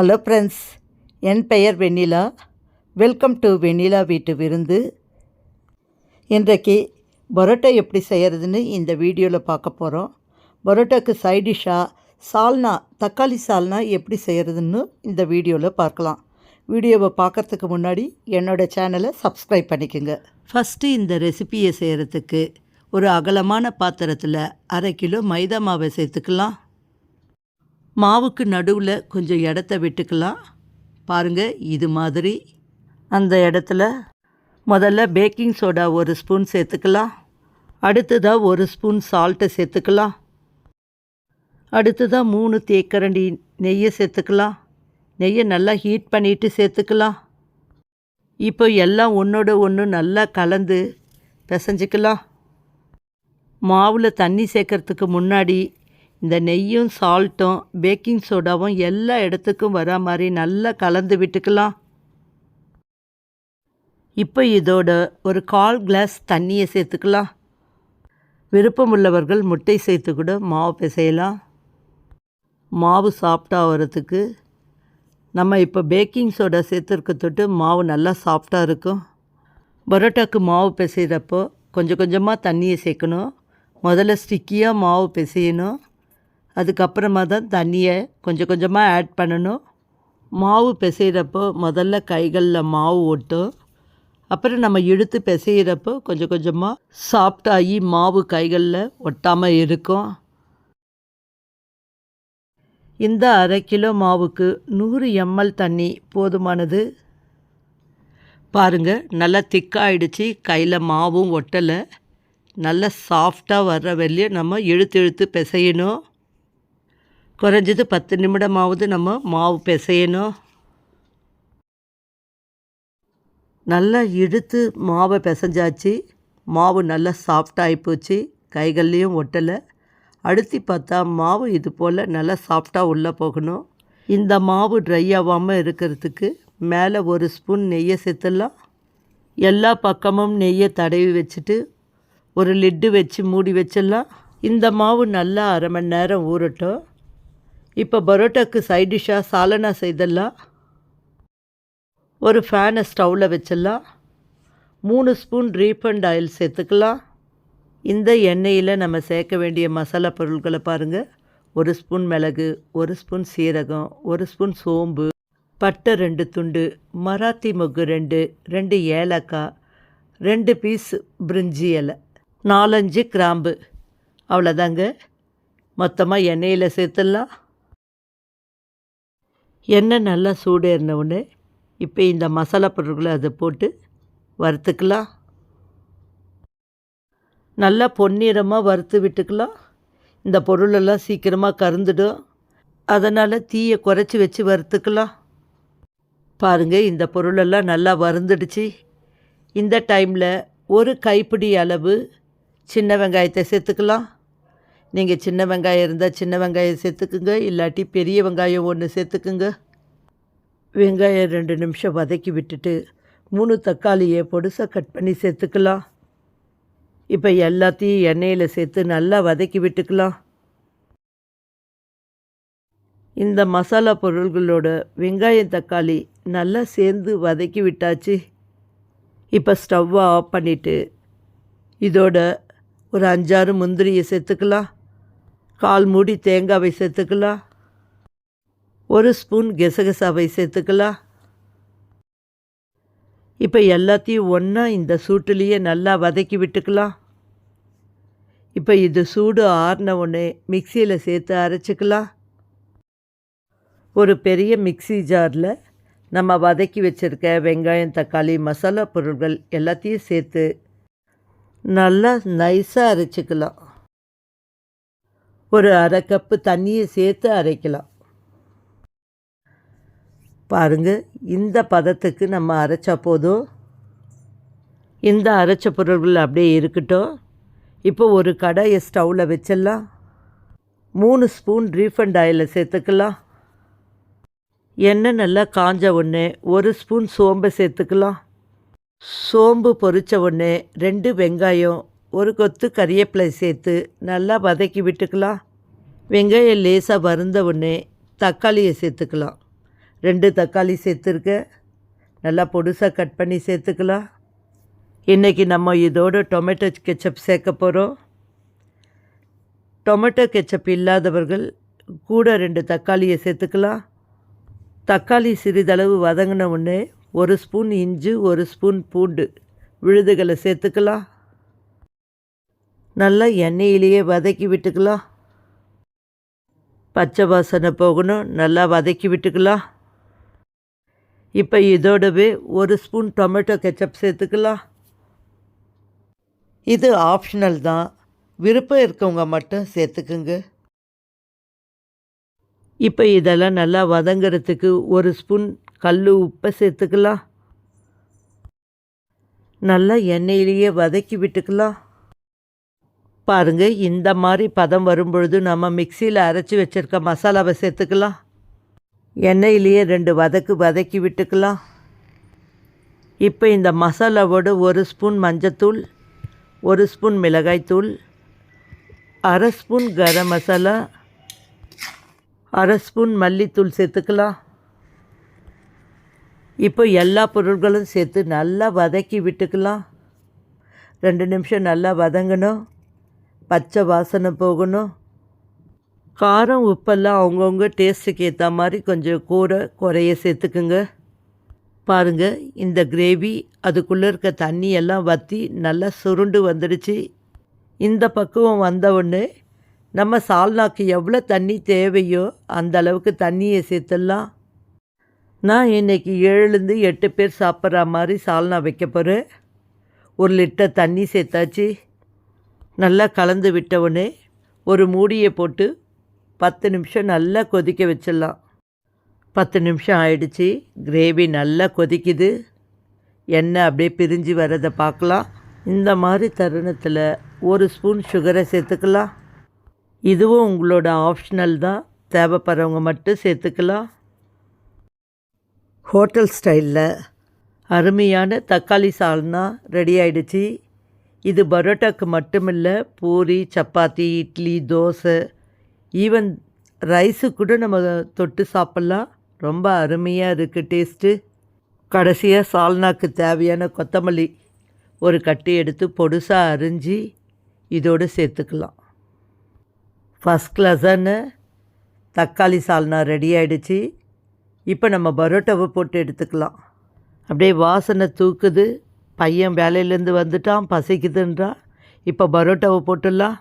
Hello friends என் பெயர் வெண்ணிலா. Welcome to வெண்ணிலா வீட்டு விருந்து. இன்றைக்கு பரோட்டா எப்படி செய்கிறதுன்னு இந்த வீடியோவில் பார்க்க போகிறோம் பரோட்டாக்கு சைடிஷ்ஷாக சால்னா தக்காளி சால்னா எப்படி செய்கிறதுன்னு இந்த வீடியோவில் பார்க்கலாம். வீடியோவை பார்க்கறதுக்கு முன்னாடி என்னோடய சேனலை சப்ஸ்கிரைப் பண்ணிக்கோங்க. ஃபஸ்ட்டு இந்த ரெசிபியை செய்கிறதுக்கு ஒரு அகலமான பாத்திரத்தில் அரை கிலோ மைதா மாவை சேர்த்துக்கலாம். மாவுக்கு நடுவில் கொஞ்சம் இடத்த விட்டுக்கலாம். பாருங்கள் இது மாதிரி. அந்த இடத்துல முதல்ல பேக்கிங் சோடா ஒரு ஸ்பூன் சேர்த்துக்கலாம். அடுத்ததாக ஒரு ஸ்பூன் சால்ட்டை சேர்த்துக்கலாம். அடுத்ததாக மூணு தேக்கரண்டி நெய்யை சேர்த்துக்கலாம். நெய்யை நல்லா ஹீட் பண்ணிவிட்டு சேர்த்துக்கலாம். இப்போ எல்லாம் ஒன்றோட ஒன்று நல்லா கலந்து பிசைஞ்சிக்கலாம். மாவில் தண்ணி சேர்க்கறதுக்கு முன்னாடி இந்த நெய்யும் சால்ட்டும் பேக்கிங் சோடாவும் எல்லா இடத்துக்கும் வர மாதிரி நல்லா கலந்து விட்டுக்கலாம். இப்போ இதோட ஒரு கால் கிளாஸ் தண்ணியை சேர்த்துக்கலாம். விருப்பம் உள்ளவர்கள் முட்டை சேர்த்து கூட மாவு பிசையலாம். மாவு சாஃப்டாக வரத்துக்கு நம்ம இப்போ பேக்கிங் சோடா சேர்த்துருக்க தொட்டு மாவு நல்லா சாஃப்டாக இருக்கும். பரோட்டாக்கு மாவு பிசைகிறப்போ கொஞ்சம் கொஞ்சமாக தண்ணியை சேர்க்கணும். முதல்ல ஸ்டிக்கியாக மாவு பிசையணும். அதுக்கப்புறமா தான் தண்ணியை கொஞ்சம் கொஞ்சமாக ஆட் பண்ணணும். மாவு பிசைகிறப்போ முதல்ல கைகளில் மாவு ஒட்டும். அப்புறம் நம்ம இழுத்து பிசைகிறப்போ கொஞ்சம் கொஞ்சமாக சாஃப்டாகி மாவு கைகளில் ஒட்டாமல் இருக்கும். இந்த அரை கிலோ மாவுக்கு நூறு எம்எல் தண்ணி போதுமானது. பாருங்கள் நல்லா திக்காயிடுச்சு கையில் மாவும் ஒட்டலை. நல்லா சாஃப்டாக வர்ற வெளியே நம்ம இழுத்து இழுத்து பிசையணும். குறைஞ்சது பத்து நிமிடமாவது நம்ம மாவு பிசையணும். நல்லா இழுத்து மாவை பிசைஞ்சாச்சு. மாவு நல்லா சாஃப்டாகி போச்சு. கைகள்லேயும் ஒட்டலை. அடுத்து பார்த்தா மாவு இது போல் நல்லா சாஃப்டாக உள்ளே போகணும். இந்த மாவு ட்ரை ஆகாமல் இருக்கிறதுக்கு மேலே ஒரு ஸ்பூன் நெய்யை சேர்த்துடலாம். எல்லா பக்கமும் நெய்யை தடவி வச்சுட்டு ஒரு லிட்டு வச்சு மூடி வச்சிடலாம். இந்த மாவு நல்லா அரை மணி நேரம் ஊறட்டும். இப்போ பரோட்டாக்கு சைட் டிஷ்ஷாக சாலனா செய்தலாம் ஒரு ஃபேனை ஸ்டவ்வில் வச்சிடலாம். மூணு ஸ்பூன் ரீஃபண்ட் ஆயில் சேர்த்துக்கலாம். இந்த எண்ணெயில் நம்ம சேர்க்க வேண்டிய மசாலா பொருட்களை பாருங்கள் ஒரு ஸ்பூன் மிளகு ஒரு ஸ்பூன் சீரகம் ஒரு ஸ்பூன் சோம்பு பட்டை ரெண்டு துண்டு மராத்தி மொக்கு ரெண்டு ரெண்டு ஏலக்காய் ரெண்டு பீஸ் பிரிஞ்சி இலை நாலஞ்சு கிராம்பு. அவ்வளோதாங்க மொத்தமாக எண்ணெயில் சேர்த்துடலாம். எண்ணெய் நல்லா சூடேறின உடனே இப்போ இந்த மசாலா பொருட்களை அதை போட்டு வறுத்துக்கலாம். நல்லா பொன்னிறமாக வறுத்து விட்டுக்கலாம். இந்த பொருளெல்லாம் சீக்கிரமாக கருந்துடும். அதனால் தீயை குறைச்சி வச்சு வறுத்துக்கலாம். பாருங்கள் இந்த பொருளெல்லாம் நல்லா வறுந்துடுச்சு. இந்த டைமில் ஒரு கைப்பிடி அளவு சின்ன வெங்காயத்தை சேர்த்துக்கலாம். நீங்கள் சின்ன வெங்காயம் இருந்தால் சின்ன வெங்காயம் சேர்த்துக்குங்க இல்லாட்டி பெரிய வெங்காயம் ஒன்று சேர்த்துக்குங்க. வெங்காயம் ரெண்டு நிமிஷம் வதக்கி விட்டுட்டு மூணு தக்காளியை பொடுசாக கட் பண்ணி சேர்த்துக்கலாம். இப்போ எல்லாத்தையும் எண்ணெயில் சேர்த்து நல்லா வதக்கி விட்டுக்கலாம். இந்த மசாலா பொருள்களோட வெங்காயம் தக்காளி நல்லா சேர்ந்து வதக்கி விட்டாச்சு. இப்போ ஸ்டவ்வை ஆஃப் பண்ணிவிட்டு இதோட ஒரு அஞ்சாறு முந்திரியை சேர்த்துக்கலாம். கால் மூடி தேங்காவை சேர்த்துக்கலாம். ஒரு ஸ்பூன் கெசகசாவை சேர்த்துக்கலாம். இப்போ எல்லாத்தையும் ஒன்றா இந்த சூட்டுலேயே நல்லா வதக்கி விட்டுக்கலாம். இப்போ இது சூடு ஆறின உடனே மிக்சியில் சேர்த்து அரைச்சிக்கலாம். ஒரு பெரிய மிக்சி ஜாரில் நம்ம வதக்கி வச்சுருக்க வெங்காயம் தக்காளி மசாலா பொருட்கள் எல்லாத்தையும் சேர்த்து நல்லா நைஸாக அரைச்சிக்கலாம். ஒரு அரை கப்பு தண்ணியை சேர்த்து அரைக்கலாம். பாருங்கள் இந்த பதத்துக்கு நம்ம அரைச்சா போதும். இந்த அரைச்ச பொருள்கள் அப்படியே இருக்கட்டும். இப்போ ஒரு கடாயை ஸ்டவ்வில் வச்சிடலாம். மூணு ஸ்பூன் ரீஃபண்ட் ஆயிலை சேர்த்துக்கலாம். எண்ணெய் நல்லா காஞ்ச உடனே ஒரு ஸ்பூன் சோம்பை சேர்த்துக்கலாம். சோம்பு பொரித்த உடனே ரெண்டு வெங்காயம் ஒரு கொத்து கறியப்பிலை சேர்த்து நல்லா வதக்கி விட்டுக்கலாம். வெங்காயம் லேசாக வறுந்த உடனே தக்காளியை சேர்த்துக்கலாம். ரெண்டு தக்காளி சேர்த்துருக்க. நல்லா பொடுசாக கட் பண்ணி சேர்த்துக்கலாம். இன்றைக்கி நம்ம இதோட டொமேட்டோ கெச்சப் சேர்க்க போகிறோம் டொமேட்டோ கெச்சப் இல்லாதவர்கள் கூட ரெண்டு தக்காளியை சேர்த்துக்கலாம். தக்காளி சிறிதளவு வதங்கின உடனே ஒரு ஸ்பூன் இஞ்சி ஒரு ஸ்பூன் பூண்டு விழுதுகளை சேர்த்துக்கலாம். நல்லா எண்ணெயிலேயே வதக்கி விட்டுக்கலாம். பச்சை வாசனை போகணும் நல்லா வதக்கி விட்டுக்கலாம். இப்போ இதோடவே ஒரு ஸ்பூன் டொமேட்டோ கெச்சப் சேர்த்துக்கலாம். இது ஆப்ஷனல் தான். விருப்பம் இருக்கவங்க மட்டும் சேர்த்துக்குங்க. இப்போ இதெல்லாம் நல்லா வதங்கிறதுக்கு ஒரு ஸ்பூன் கல் உப்பை சேர்த்துக்கலாம். நல்லா எண்ணெயிலேயே வதக்கி விட்டுக்கலாம். பாருங்க இந்த மாதிரி பதம் வரும்பொழுது நம்ம மிக்சியில் அரைச்சி வச்சுருக்க மசாலாவை சேர்த்துக்கலாம். எண்ணெயிலேயே ரெண்டு வதக்கு வதக்கி விட்டுக்கலாம். இப்போ இந்த மசாலாவோட ஒரு ஸ்பூன் மஞ்சத்தூள் ஒரு ஸ்பூன் மிளகாய்த்தூள் அரை ஸ்பூன் கரம் மசாலா அரை ஸ்பூன் மல்லித்தூள் சேர்த்துக்கலாம். இப்போ எல்லா பொருட்களும் சேர்த்து நல்லா வதக்கி விட்டுக்கலாம். ரெண்டு நிமிஷம் நல்லா வதங்கணும். பச்சை வாசனை போகணும். காரம் உப்பெல்லாம் அவங்கவுங்க டேஸ்ட்டுக்கு ஏற்ற மாதிரி கொஞ்சம் கூரை குறைய சேர்த்துக்குங்க. பாருங்கள் இந்த கிரேவி அதுக்குள்ளே இருக்க தண்ணியெல்லாம் வற்றி நல்லா சுருண்டு வந்துடுச்சு. இந்த பக்குவம் வந்தவுடனே நம்ம சால்னாக்கு எவ்வளோ தண்ணி தேவையோ அந்த அளவுக்கு தண்ணியை சேர்த்துடலாம். நான் இன்றைக்கி ஏழுலேருந்து எட்டு பேர் சாப்பிட்ற மாதிரி சால்னா வைக்க போகிறேன் ஒரு லிட்டர் தண்ணி சேர்த்தாச்சு. நல்லா கலந்து விட்டவுடனே ஒரு மூடியை போட்டு பத்து நிமிஷம் நல்லா கொதிக்க வச்சிடலாம். பத்து நிமிஷம் ஆயிடுச்சு. கிரேவி நல்லா கொதிக்குது. எண்ணெய் அப்படியே பிரிஞ்சு வரதை பார்க்கலாம். இந்த மாதிரி தருணத்தில் ஒரு ஸ்பூன் சுகரை சேர்த்துக்கலாம். இதுவும் உங்களோட ஆப்ஷனல் தான். தேவைப்படுறவங்க மட்டும் சேர்த்துக்கலாம். ஹோட்டல் ஸ்டைலில் அருமையான தக்காளி சால்னா ரெடி ஆயிடுச்சு. இது பரோட்டாக்கு மட்டுமில்லை பூரி சப்பாத்தி இட்லி தோசை ஈவன் ரைஸு கூட நம்ம தொட்டு சாப்பிட்லாம். ரொம்ப அருமையாக இருக்குது டேஸ்ட்டு கடைசியாக சால்னாக்கு தேவையான கொத்தமல்லி ஒரு கட்டி எடுத்து பொடுசாக அரிஞ்சு இதோடு சேர்த்துக்கலாம். ஃபஸ்ட் கிளாஸான தக்காளி சால்னா ரெடி ஆகிடுச்சு இப்போ நம்ம பரோட்டாவை போட்டு எடுத்துக்கலாம். அப்படியே வாசனை தூக்குது. பையன் வேலையிலேருந்து வந்துட்டான் பசிக்குதுன்றான். இப்போ பரோட்டாவை போட்டுடலாம்.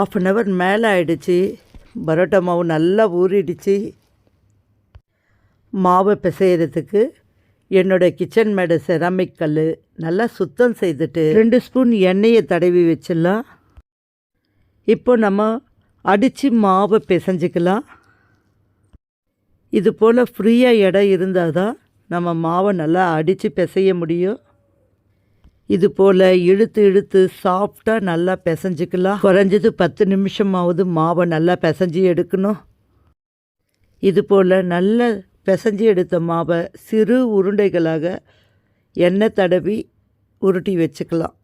ஆஃப் அன் ஹவர் மேலே ஆயிடுச்சு. பரோட்டா மாவு நல்லா ஊறிடுச்சு. மாவை பிசைகிறதுக்கு என்னோடய கிச்சன் மேடை செராமிக் கல் நல்லா சுத்தம் செய்துட்டு ரெண்டு ஸ்பூன் எண்ணெயை தடவி வச்சிடலாம். இப்போ நம்ம அடித்து மாவை பிசைஞ்சிக்கலாம். இது போல் ஃப்ரீயாக இடம் இருந்தால் தான் நம்ம மாவை நல்லா அடித்து பிசைய முடியும். இது போல் இழுத்து இழுத்து சாஃப்டாக நல்லா பிசைஞ்சிக்கலாம். குறைஞ்சது பத்து நிமிஷமாவது மாவை நல்லா பிசைஞ்சு எடுக்கணும். இது போல் நல்ல பிசைஞ்சு எடுத்த மாவை சிறு உருண்டைகளாக எண்ணெய் தடவி உருட்டி வச்சுக்கலாம்.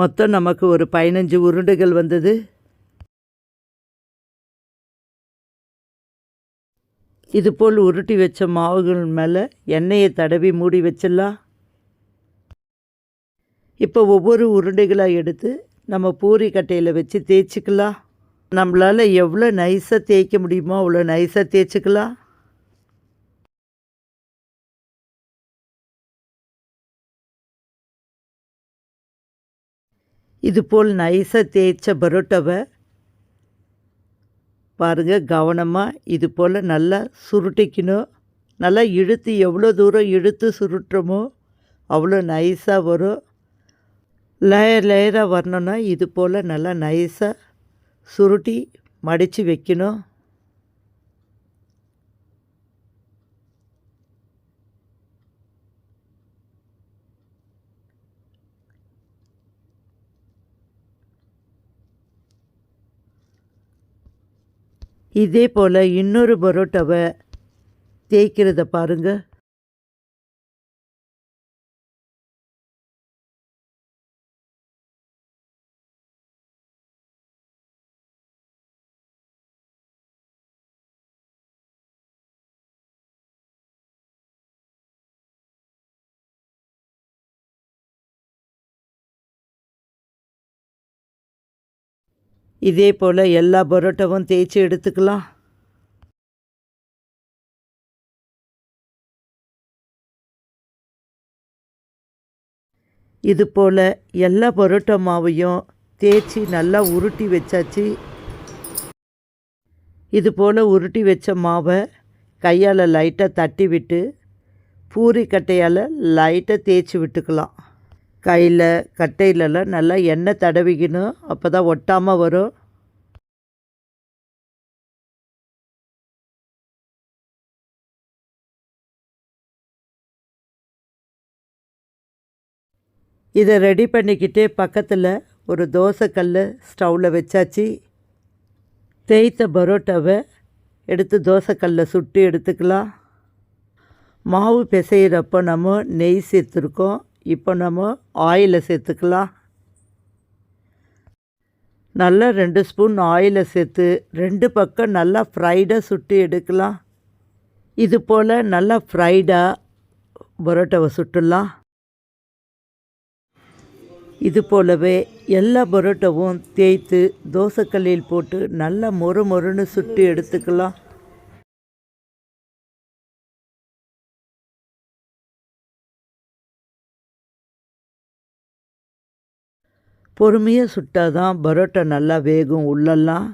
மொத்தம் நமக்கு ஒரு பதினஞ்சு உருண்டைகள் வந்தது. இதுபோல் உருட்டி வச்ச மாவுகள் மேலே எண்ணெயை தடவி மூடி வச்சிடலாம். இப்போ ஒவ்வொரு உருண்டைகளாக எடுத்து நம்ம பூரி கட்டையில் வச்சு தேய்ச்சிக்கலாம். நம்மளால் எவ்வளோ நைஸாக தேய்க்க முடியுமோ அவ்வளோ நைஸாக தேய்ச்சிக்கலாம். இதுபோல் நைஸாக தேய்ச்ச பரோட்டாவை பாருங்கள் கவனமாக இது போல் நல்லா சுருட்டிக்கணும் நல்லா இழுத்து எவ்வளோ தூரம் இழுத்து சுருட்டுறோமோ அவ்வளோ நைஸாக வரும். லேயர் லேயராக வரணுன்னா இது போல் நல்லா நைஸாக சுருட்டி மடித்து வைக்கணும். இதே போல் இன்னொரு பரோட்டாவை தேய்க்கிறத பாருங்கள் இதே போல் எல்லா பரோட்டாவும் தேய்ச்சி எடுத்துக்கலாம். இது போல் எல்லா பரோட்டா மாவையும் தேய்ச்சி நல்லா உருட்டி வச்சாச்சு. இது போல் உருட்டி வச்ச மாவை கையால் லைட்டாக தட்டி விட்டு பூரி கட்டையால் லைட்டாக தேய்ச்சி விட்டுக்கலாம். கையில் கட்டையிலலாம் நல்லா எண்ணெய் தடவிக்கணும். அப்போ தான் ஒட்டாமல் வரும். இதை ரெடி பண்ணிக்கிட்டு பக்கத்தில் ஒரு தோசைக்கல் ஸ்டவ்வில் வச்சாச்சு. தேய்த்த பரோட்டாவை எடுத்து தோசைக்கல்லில் சுட்டு எடுத்துக்கலாம். மாவு பிசைகிறப்போ நம்ம நெய் சேர்த்துருக்கோம். இப்போ நம்ம ஆயிலை சேர்த்துக்கலாம். நல்லா ரெண்டு ஸ்பூன் ஆயிலை சேர்த்து ரெண்டு பக்கம் நல்லா ஃப்ரைடாக சுட்டு எடுக்கலாம். இது போல் நல்லா ஃப்ரைடாக பரோட்டாவை சுட்டுடலாம் இது போலவே எல்லா பரோட்டாவும் தேய்த்து தோசைக்கல்லில் போட்டு நல்லா மொறு மொறுன்னு சுட்டு எடுத்துக்கலாம். பொறுமையாக சுட்டால் தான் பரோட்டா நல்லா வேகும் உள்ளெல்லாம்.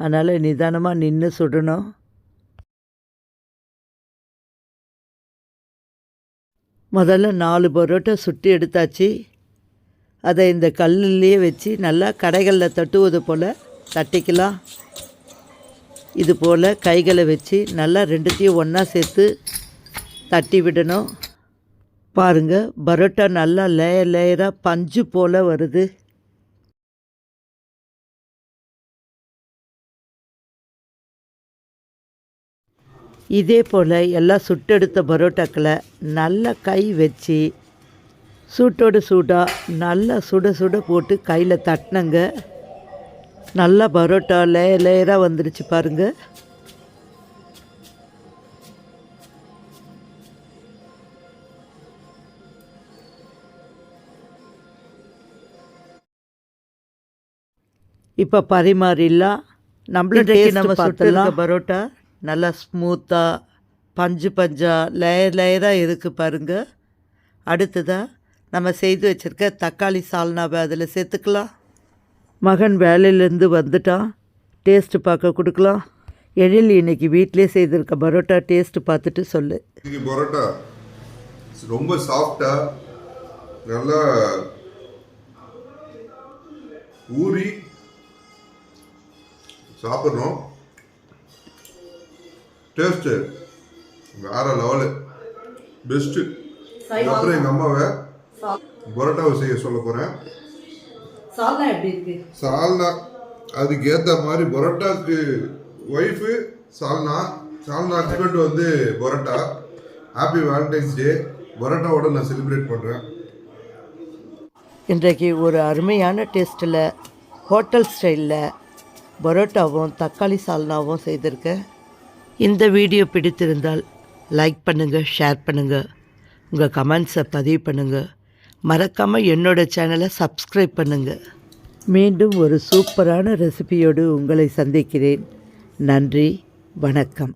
அதனால் நிதானமாக நின்று சுடணும். முதல்ல நாலு பரோட்டா சுட்டு எடுத்தாச்சு. அதை இந்த கல்லுலேயே வச்சு நல்லா கடைகளில் தட்டுவது போல் தட்டிக்கலாம். இது போல் கைகளை வச்சு நல்லா ரெண்டுத்தையும் ஒன்றா சேர்த்து தட்டி விடணும். பாருங்கள் பரோட்டா நல்லா லேயர் லேயராக பஞ்சு போல் வருது. இதே போல் எல்லாம் சுட்டெடுத்த பரோட்டாக்களை நல்லா கை வச்சு சூட்டோடு சூடாக நல்லா சுட சுட போட்டு கையில் தட்டினங்க. நல்லா பரோட்டா லேயர் லேயராக வந்துருச்சு பாருங்கள் இப்போ பரிமாறிடலாம் நம்மளுடைய நம்ம சுட்டுலாம் பரோட்டா நல்லா ஸ்மூத்தாக பஞ்சு பஞ்சாக லேயர் லேயராக இருக்குது பாருங்கள் அடுத்ததாக நம்ம செய்து வச்சுருக்க தக்காளி சால்னாவை அதில் சேர்த்துக்கலாம் மகன் வேலையிலேருந்து வந்துட்டான் டேஸ்ட்டு பார்க்க கொடுக்கலாம் எழில் இன்னைக்கு வீட்டிலே செய்திருக்க பரோட்டா டேஸ்ட்டு பார்த்துட்டு சொல்லு. இது பரோட்டா ரொம்ப சாஃப்டா நல்லா ஊறி சாப்பிட்றோம் டேஸ்ட்டு வேற லெவலு பெஸ்ட்டு அப்புறம் எங்கள் அம்மாவை பரோட்டாவை செய்ய சொல்ல போகிறேன் சால்னா எப்படி இருக்கு? சால்னா அதுக்கு ஏற்ற மாதிரி பரோட்டாக்கு ஒய்ஃபு சால்னா சால்னா ஹஸ்பண்ட் வந்து பரோட்டா. ஹாப்பி வேலண்டைன்ஸ் டே பரோட்டாவோட நான் செலிப்ரேட் பண்ணுறேன் இன்றைக்கு ஒரு அருமையான டேஸ்ட்டில் ஹோட்டல் ஸ்டைலில் பரோட்டாவும் தக்காளி சால்னாவும் செய்திருக்கேன் இந்த வீடியோ பிடித்திருந்தால் லைக் பண்ணுங்கள் ஷேர் பண்ணுங்கள் உங்கள் கமெண்ட்ஸை பதிவு பண்ணுங்கள் மறக்காமல் என்னோட சேனலை சப்ஸ்கிரைப் பண்ணுங்கள் மீண்டும் ஒரு சூப்பரான ரெசிபியோடு உங்களை சந்திக்கிறேன். நன்றி வணக்கம்.